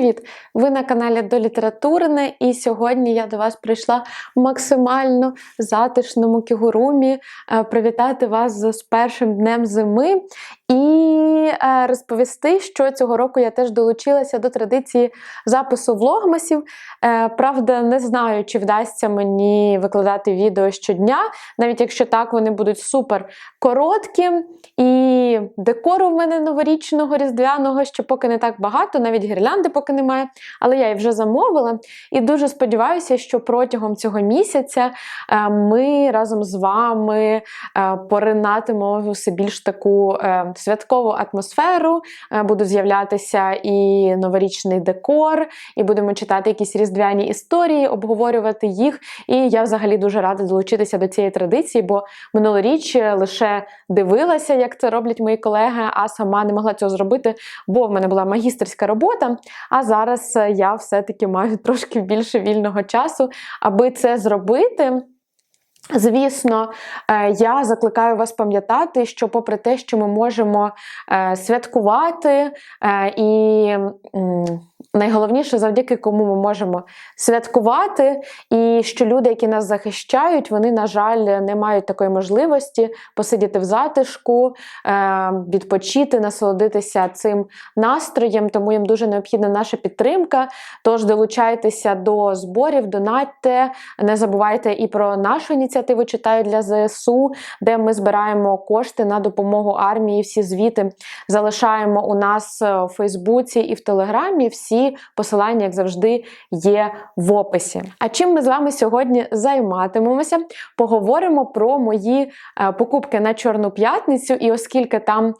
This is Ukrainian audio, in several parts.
Привіт! Ви на каналі до літературне, і сьогодні я до вас прийшла в максимально затишному кігурумі е, привітати вас з першим днем зими і е, розповісти, що цього року я теж долучилася до традиції запису влогмасів. Е, Правда, не знаю, чи вдасться мені викладати відео щодня, навіть якщо так, вони будуть супер короткі. І декору в мене новорічного, різдвяного, що поки не так багато, навіть гірлянди поки немає. Але я її вже замовила. І дуже сподіваюся, що протягом цього місяця е, ми разом з вами е, поринатимемо в все більш таку е, святкову атмосферу. Буде з'являтися і новорічний декор, і будемо читати якісь різдвяні історії, обговорювати їх. І я взагалі дуже рада долучитися до цієї традиції, бо минулоріч лише дивилася, як це роблять мої колеги, а сама не могла цього зробити, бо в мене була магістерська робота. А зараз я все-таки маю трошки більше вільного часу, аби це зробити. Звісно, е, я закликаю вас пам'ятати, що, попри те, що ми можемо е, святкувати, е, і найголовніше, завдяки кому ми можемо святкувати, і що люди, які нас захищають, вони, на жаль, не мають такої можливості посидіти в затишку, відпочити, насолодитися цим настроєм, тому їм дуже необхідна наша підтримка. Тож долучайтеся до зборів, донатьте, не забувайте і про нашу ініціативу читаю для ЗСУ, де ми збираємо кошти на допомогу армії. Всі звіти залишаємо у нас у Фейсбуці і в Телеграмі. Всі посилання, як завжди, є в описі. А чим ми з вами сьогодні займатимемося? Поговоримо про мої е, покупки на Чорну п'ятницю, і оскільки там е,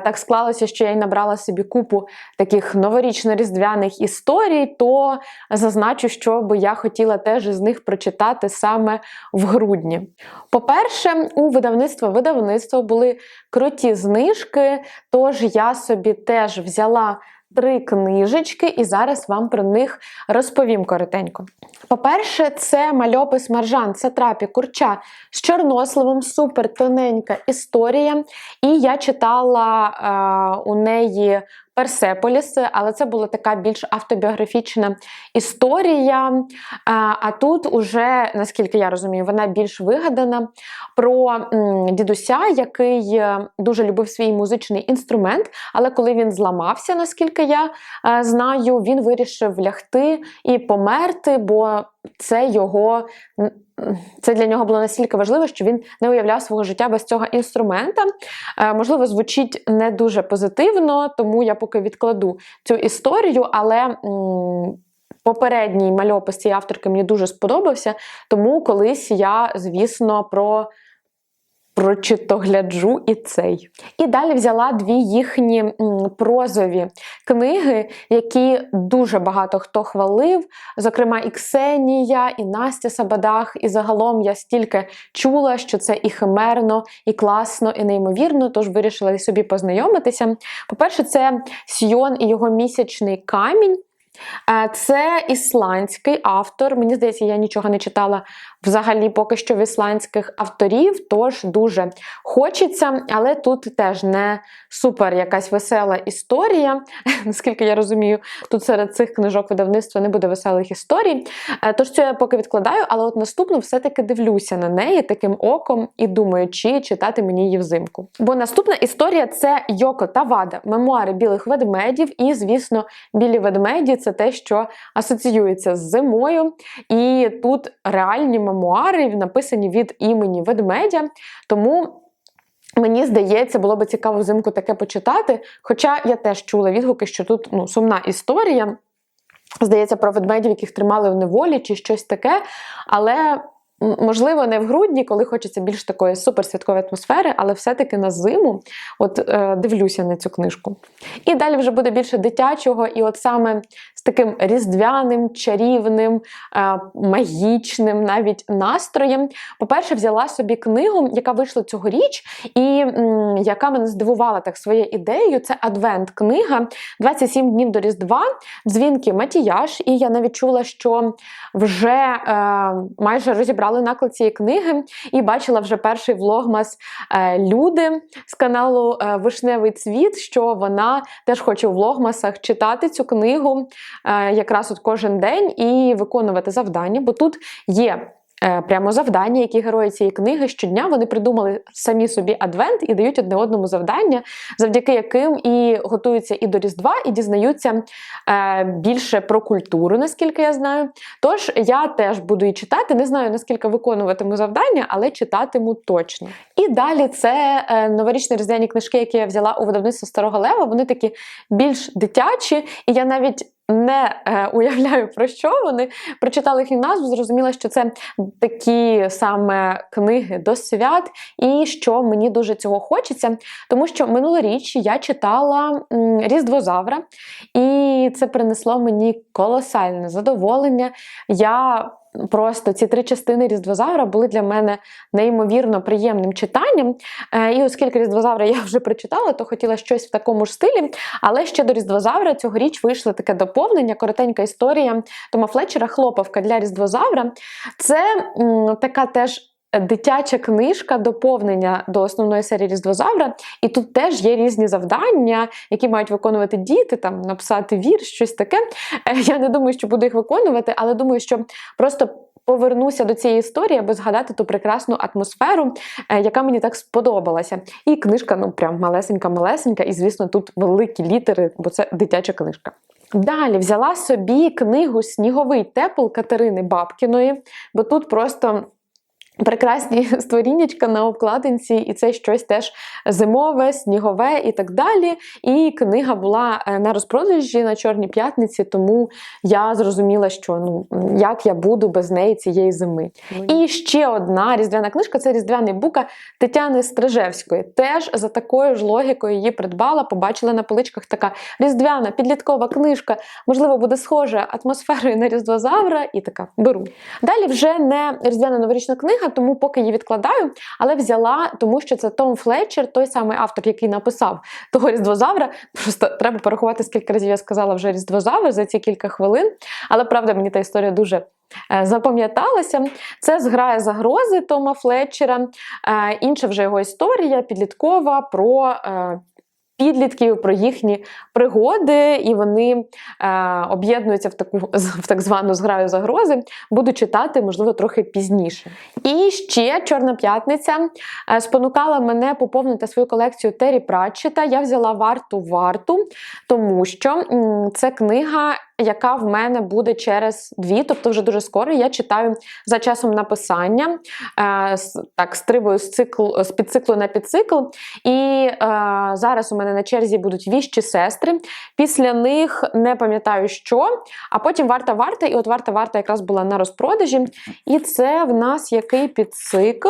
так склалося, що я й набрала собі купу таких новорічно-різдвяних історій, то зазначу, що би я хотіла теж із них прочитати саме в грудні. По-перше, у видавництва видавництво були круті знижки, тож я собі теж взяла. Три книжечки, і зараз вам про них розповім коротенько. По-перше, це мальопис Маржан, це трапі курча з чорносливом, супер тоненька історія. І я читала е, у неї Персеполіс, але це була така більш автобіографічна історія. А тут, уже, наскільки я розумію, вона більш вигадана про дідуся, який дуже любив свій музичний інструмент, але коли він зламався, наскільки я знаю, він вирішив лягти і померти, бо це його. Це для нього було настільки важливо, що він не уявляв свого життя без цього інструмента. Е, можливо, звучить не дуже позитивно, тому я поки відкладу цю історію, але. Попередній мальопис цієї авторки мені дуже сподобався, тому колись я, звісно, про прочитогляджу і цей. І далі взяла дві їхні прозові книги, які дуже багато хто хвалив. Зокрема, і Ксенія, і Настя Сабадах. І загалом я стільки чула, що це і химерно, і класно, і неймовірно, тож вирішила собі познайомитися. По-перше, це Сьйон і його місячний камінь. Це ісландський автор. Мені здається, я нічого не читала взагалі поки що в ісландських авторів, тож дуже хочеться, але тут теж не супер якась весела історія. Наскільки я розумію, тут серед цих книжок видавництва не буде веселих історій. Е, тож це я поки відкладаю, але от наступну все-таки дивлюся на неї таким оком і думаю, чи читати мені її взимку. Бо наступна історія це Йоко та Вада, мемуари білих ведмедів, і, звісно, білі ведмеді це те, що асоціюється з зимою. І тут реальні мемуари написані від імені ведмедя. Тому. Мені здається, було би цікаво взимку таке почитати. Хоча я теж чула відгуки, що тут ну, сумна історія. Здається, про ведмедів, яких тримали в неволі, чи щось таке. Але Можливо, не в грудні, коли хочеться більш такої суперсвяткової атмосфери, але все-таки на зиму от е, дивлюся на цю книжку. І далі вже буде більше дитячого, і от саме таким різдвяним, чарівним, е, магічним навіть настроєм. По-перше, взяла собі книгу, яка вийшла цьогоріч, і яка мене здивувала так своєю ідеєю. Це адвент-книга 27 днів до Різдва, дзвінки Матіяш. І я навіть чула, що вже е, майже розібрали наклад цієї книги, і бачила вже перший влогмас е, люди з каналу е, Вишневий Цвіт, що вона теж хоче у влогмасах читати цю книгу якраз от кожен день і виконувати завдання, бо тут є. е, Прямо завдання, які герої цієї книги щодня вони придумали самі собі адвент і дають одне одному завдання, завдяки яким і готуються і до Різдва, і дізнаються е, більше про культуру, наскільки я знаю. Тож я теж буду її читати. Не знаю наскільки виконуватиму завдання, але читатиму точно. І далі це е, новорічні різдвяні книжки, які я взяла у видавництво Старого Лева. Вони такі більш дитячі, і я навіть. Не е, уявляю про що вони прочитала їхню назву, зрозуміла, що це такі саме книги до свят, і що мені дуже цього хочеться, тому що минулоріч я читала Різдвозавра, і це принесло мені колосальне задоволення. Я Просто ці три частини Різдвозавра були для мене неймовірно приємним читанням. Е, І оскільки Різдвозавра я вже прочитала, то хотіла щось в такому ж стилі. Але ще до Різдвозавра цьогоріч вийшло таке доповнення, коротенька історія Тома Флетчера Хлопавка для Різдвозавра. Це м, така теж. Дитяча книжка доповнення до основної серії Різдвозавра, і тут теж є різні завдання, які мають виконувати діти, там написати вірш, щось таке. Е, Я не думаю, що буду їх виконувати, але думаю, що просто повернуся до цієї історії, аби згадати ту прекрасну атмосферу, е, яка мені так сподобалася. І книжка, ну прям малесенька-малесенька, і, звісно, тут великі літери, бо це дитяча книжка. Далі взяла собі книгу Сніговий тепл Катерини Бабкіної, бо тут просто. Прекрасні створіннячка на обкладинці, і це щось теж зимове, снігове і так далі. І книга була е, на розпродажі на Чорній п'ятниці, тому я зрозуміла, що ну як я буду без неї цієї зими. І ще одна різдвяна книжка це різдвяний бука Тетяни Стрижевської. Теж за такою ж логікою її придбала, побачила на поличках така різдвяна підліткова книжка, можливо, буде схожа атмосферою на Різдвозавра, і така беру. Далі вже не різдвяна новорічна книга тому поки її відкладаю, але взяла, тому що це Том Флетчер, той самий автор, який написав того Різдвозавра. Просто треба порахувати, скільки разів я сказала вже Різдвозавр за ці кілька хвилин. Але правда, мені та історія дуже. е, Запам'яталася, це зграє загрози Тома Флетчера. Е, Інша вже його історія підліткова про е, підлітків, про їхні пригоди, і вони е, об'єднуються в таку в так звану зграю загрози. Буду читати, можливо, трохи пізніше. І ще Чорна п'ятниця е, спонукала мене поповнити свою колекцію Террі Пратчета. Я взяла варту варту, тому що це книга. Яка в мене буде через дві, тобто вже дуже скоро. Я читаю за часом написання, е, так, стрибую з циклу з підциклу на підцикл. І е, зараз у мене на черзі будуть віщі сестри. Після них не пам'ятаю що. А потім варта варта, і от варта варта якраз була на розпродажі. І це в нас який підцикл?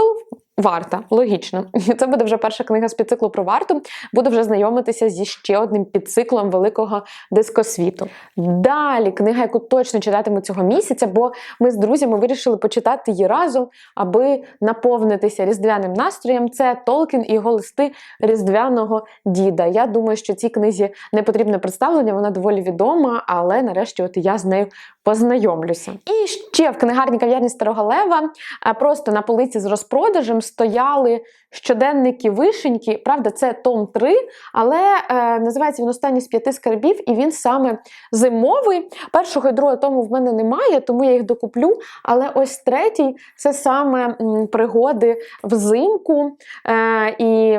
Варта, логічно. Це буде вже перша книга з підциклу про варту. Буду вже знайомитися зі ще одним підциклом великого дискосвіту. Далі книга, яку точно читатиму цього місяця, бо ми з друзями вирішили почитати її разом, аби наповнитися різдвяним настроєм. Це Толкін і його листи різдвяного діда. Я думаю, що цій книзі не потрібне представлення, вона доволі відома, але нарешті от я з нею познайомлюся. І ще в книгарні кав'ярні Старого Лева е, просто на полиці з розпродажем стояли щоденники вишеньки. Правда, це том 3, але е, називається він останній з п'яти скарбів, і він саме зимовий. Першого і другого тому в мене немає, тому я їх докуплю. Але ось третій це саме пригоди взимку. Е, і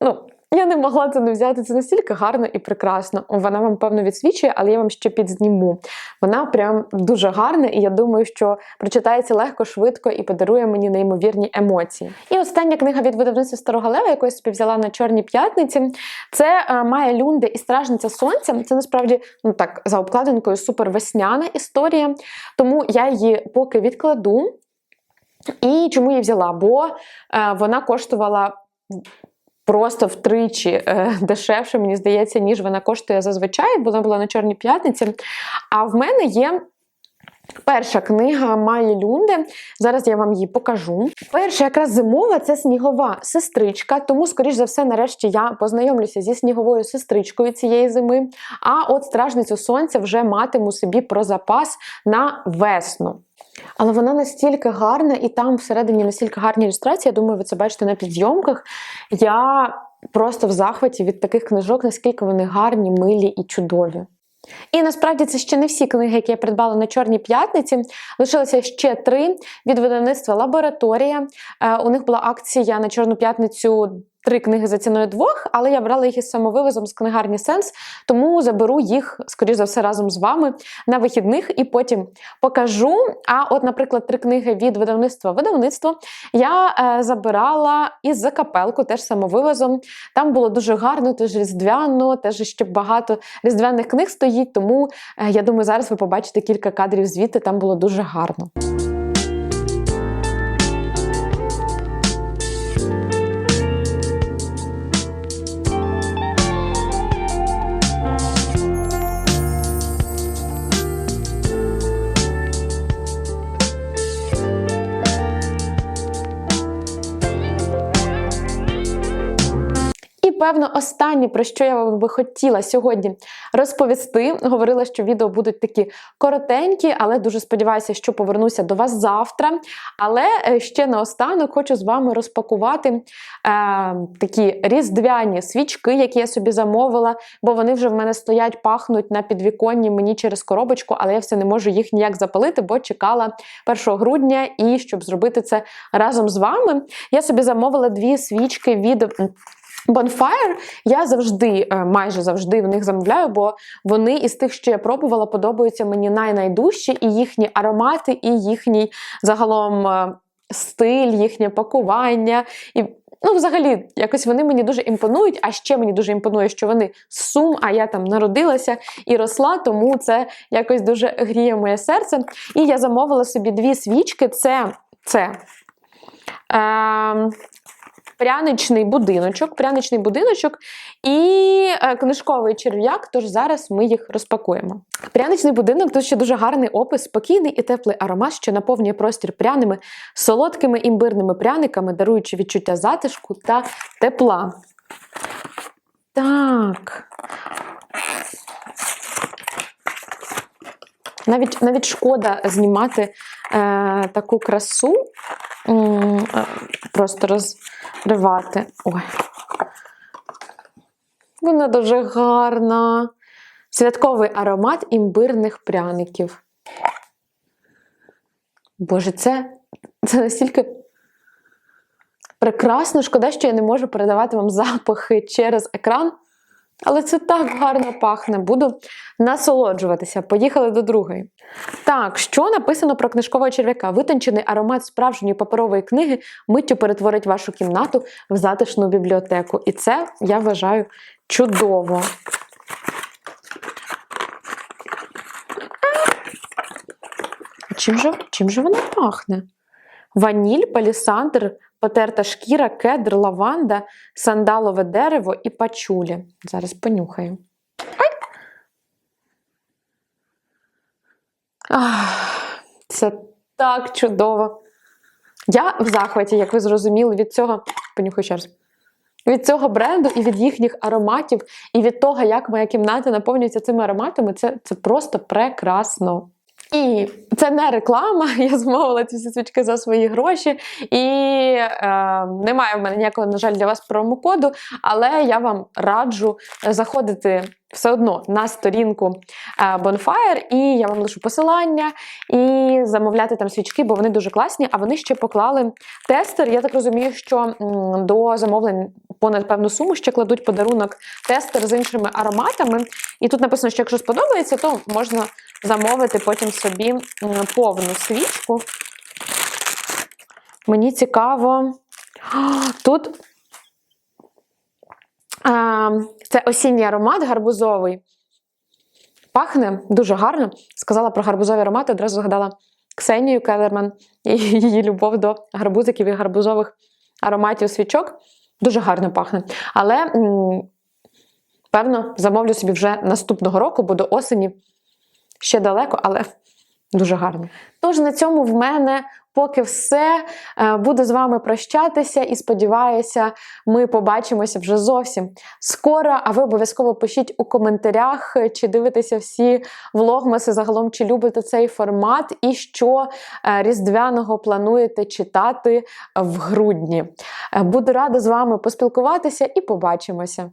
ну, я не могла це не взяти. Це настільки гарно і прекрасно. Вона вам, певно, відсвічує, але я вам ще підзніму. Вона прям дуже гарна, і я думаю, що прочитається легко, швидко і подарує мені неймовірні емоції. І остання книга від видавництва Старого Лева, яку я собі взяла на Чорній п'ятниці, це е, Майя Люнде і Стражниця Сонця. Це насправді ну так за обкладинкою супер весняна історія. Тому я її поки відкладу. І чому її взяла? Бо е, вона коштувала просто втричі е, дешевше, мені здається, ніж вона коштує зазвичай, бо вона була на Чорній п'ятниці. А в мене є. Перша книга Малі Люнде. Зараз я вам її покажу. Перша, якраз зимова, це снігова сестричка. Тому, скоріш за все, нарешті я познайомлюся зі сніговою сестричкою цієї зими. А от стражницю сонця вже матиму собі про запас на весну. Але вона настільки гарна, і там всередині настільки гарні ілюстрації. Я думаю, ви це бачите на підйомках. Я просто в захваті від таких книжок, наскільки вони гарні, милі і чудові. І насправді це ще не всі книги, які я придбала на Чорній п'ятниці. Лишилося ще три від видавництва Лабораторія. Е, у них була акція на Чорну п'ятницю. Три книги за ціною двох, але я брала їх із самовивозом з книгарні Сенс, тому заберу їх, скоріш за все, разом з вами на вихідних і потім покажу. А, от, наприклад, три книги від видавництва видавництво я е, забирала із закапелку, теж самовивозом. Там було дуже гарно, теж різдвяно, теж ще багато різдвяних книг стоїть. Тому е, я думаю, зараз ви побачите кілька кадрів звідти. Там було дуже гарно. Певно, останнє, про що я вам би хотіла сьогодні розповісти, говорила, що відео будуть такі коротенькі, але дуже сподіваюся, що повернуся до вас завтра. Але е, ще наостанок хочу з вами розпакувати е, такі різдвяні свічки, які я собі замовила, бо вони вже в мене стоять, пахнуть на підвіконні мені через коробочку, але я все не можу їх ніяк запалити, бо чекала 1 грудня і щоб зробити це разом з вами. Я собі замовила дві свічки від. Bonfire я завжди, е, майже завжди в них замовляю, бо вони із тих, що я пробувала, подобаються мені найнайдужче, і їхні аромати, і їхній загалом е, стиль, їхнє пакування. І Ну, взагалі, якось вони мені дуже імпонують, а ще мені дуже імпонує, що вони сум, а я там народилася і росла, тому це якось дуже гріє моє серце. І я замовила собі дві свічки. Це це е, пряничний будиночок, пряничний будиночок і е, книжковий черв'як, тож зараз ми їх розпакуємо. Пряничний будинок тут ще дуже гарний опис, спокійний і теплий аромат, що наповнює простір пряними, солодкими імбирними пряниками, даруючи відчуття затишку та тепла. Так. Навіть навіть шкода знімати е, таку красу, е, просто розривати. Ой. Вона дуже гарна. Святковий аромат імбирних пряників. Боже, це, це настільки прекрасно. Шкода, що я не можу передавати вам запахи через екран. Але це так гарно пахне. Буду насолоджуватися. Поїхали до другої. Так, що написано про книжкового черв'яка? Витончений аромат справжньої паперової книги миттю перетворить вашу кімнату в затишну бібліотеку. І це, я вважаю, чудово. Чим же, чим же вона пахне? Ваніль, палісандр, потерта шкіра, кедр, лаванда, сандалове дерево і пачулі. Зараз понюхаю. Ах, це так чудово. Я в захваті, як ви зрозуміли, від цього. Понюхаю ще раз. Від цього бренду і від їхніх ароматів, і від того, як моя кімната наповнюється цими ароматами, це, це просто прекрасно. І це не реклама, я замовила ці свічки за свої гроші. І е, немає в мене ніякого, на жаль, для вас промокоду, але я вам раджу заходити все одно на сторінку е, Bonfire, і я вам лишу посилання і замовляти там свічки, бо вони дуже класні. А вони ще поклали тестер. Я так розумію, що до замовлень понад певну суму ще кладуть подарунок тестер з іншими ароматами. І тут написано, що якщо сподобається, то можна замовити потім собі повну свічку. Мені цікаво. Тут це осінній аромат гарбузовий. Пахне дуже гарно. Сказала про гарбузові аромати, одразу згадала Ксенію Келерман і її любов до гарбузиків і гарбузових ароматів свічок. Дуже гарно пахне. Але, певно, замовлю собі вже наступного року, бо до осені ще далеко, але дуже гарно. Тож на цьому в мене поки все. Е, Буду з вами прощатися і сподіваюся, ми побачимося вже зовсім скоро. А ви обов'язково пишіть у коментарях, чи дивитеся всі влогмаси загалом, чи любите цей формат, і що е, різдвяного плануєте читати в грудні. Е, Буду рада з вами поспілкуватися і побачимося.